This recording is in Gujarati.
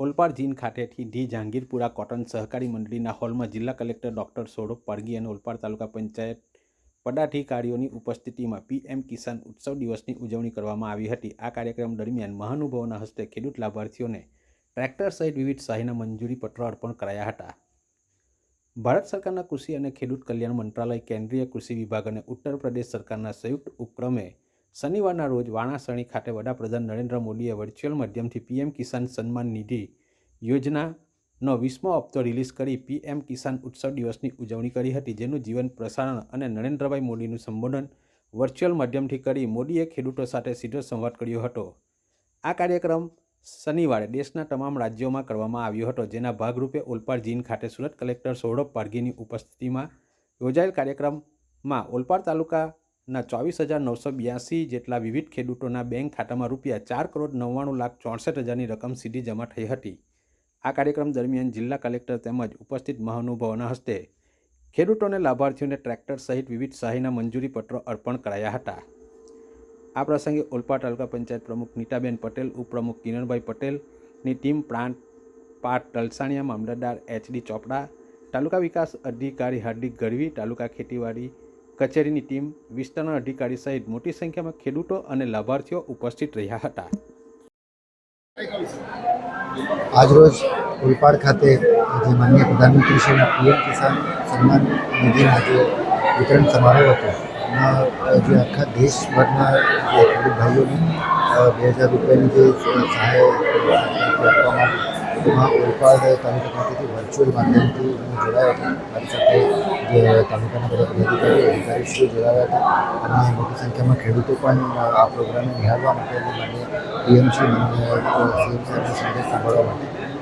ઓલપાડ જીન ખાતેથી ધી જહાંગીરપુરા કોટન સહકારી મંડળીના હોલમાં જિલ્લા કલેક્ટર ડોક્ટર સૌરભ પારગી અને ઓલપાડ તાલુકા પંચાયત પદાધિકારીઓની ઉપસ્થિતિમાં પીએમ કિસાન ઉત્સવ દિવસની ઉજવણી કરવામાં આવી હતી. આ કાર્યક્રમ દરમિયાન મહાનુભાવોના હસ્તે ખેડૂત લાભાર્થીઓને ટ્રેક્ટર સહિત વિવિધ સહાયના મંજૂરી પત્રો અર્પણ કરાયા હતા. ભારત સરકારના કૃષિ અને ખેડૂત કલ્યાણ મંત્રાલય, કેન્દ્રીય કૃષિ વિભાગ અને ઉત્તર પ્રદેશ સરકારના સંયુક્ત ઉપક્રમે શનિવારના રોજ વાણાસણી ખાતે વડાપ્રધાન નરેન્દ્ર મોદીએ વર્ચ્યુઅલ માધ્યમથી પીએમ કિસાન સન્માન નિધિ યોજનાનો વીસમો હપ્તો રિલીઝ કરી પીએમ કિસાન ઉત્સવ દિવસની ઉજવણી કરી હતી, જેનું જીવન પ્રસારણ અને નરેન્દ્રભાઈ મોદીનું સંબોધન વર્ચ્યુઅલ માધ્યમથી કરી મોદીએ ખેડૂતો સાથે સીધો સંવાદ કર્યો હતો. આ કાર્યક્રમ શનિવારે દેશના તમામ રાજ્યોમાં કરવામાં આવ્યો હતો, જેના ભાગરૂપે ઓલપાડ જીન ખાતે સુરત કલેક્ટર સૌરભ પારગીની ઉપસ્થિતિમાં યોજાયેલ કાર્યક્રમમાં ઓલપાડ તાલુકાના ચોવીસ હજાર નવસો બ્યાસી જેટલા વિવિધ ખેડૂતોના બેંક ખાતામાં રૂપિયા ચાર કરોડ નવ્વાણું લાખ ચોસઠ હજારની રકમ સીધી જમા થઈ હતી. આ કાર્યક્રમ દરમિયાન જિલ્લા કલેક્ટર તેમજ ઉપસ્થિત મહાનુભાવોના હસ્તે ખેડૂતોને લાભાર્થીઓને ટ્રેક્ટર સહિત વિવિધ સહાયના મંજૂરી પત્રો અર્પણ કરાયા હતા. આ પ્રસંગે ઓલપા તાલુકા પંચાયત પ્રમુખ નીતાબેન પટેલ, ઉપપ્રમુખ કિરણભાઈ પટેલની ટીમ પ્રાંત પાટ તલસાણિયા મામલતદાર એચડી ચોપડા, તાલુકા વિકાસ અધિકારી હાર્દિક ગઢવી, તાલુકા ખેતીવાડી કચેરીની ટીમ વિસ્તરણ અધિકારી સહિત મોટી સંખ્યામાં ખેડૂતો અને લાભાર્થીઓ ઉપસ્થિત રહ્યા હતા. આજરોજ ઉલપાડ ખાતે જે માનનીય પ્રધાનમંત્રી પીએમ કિસાન સન્માન નિધિના જે વિતરણ સમારોહ હતો જે આખા દેશભરના જે ખેડૂત ભાઈઓને બે હજાર રૂપિયાની જે સહાય આપવામાં આવી એમાં ઓલપાડ તાલુકા ખાતેથી વર્ચ્યુઅલ માધ્યમથી હું જોડાયો મારી સાથે જે તાલુકાના બધા અધિકારીશ્રીઓ જોડાયા હતા. અને મોટી સંખ્યામાં ખેડૂતો પણ આ પ્રોગ્રામને નિહાળવા માટે અને માન્ય પીએમસી માન્ય સીએમ સાહેબનો સાંભળવા માટે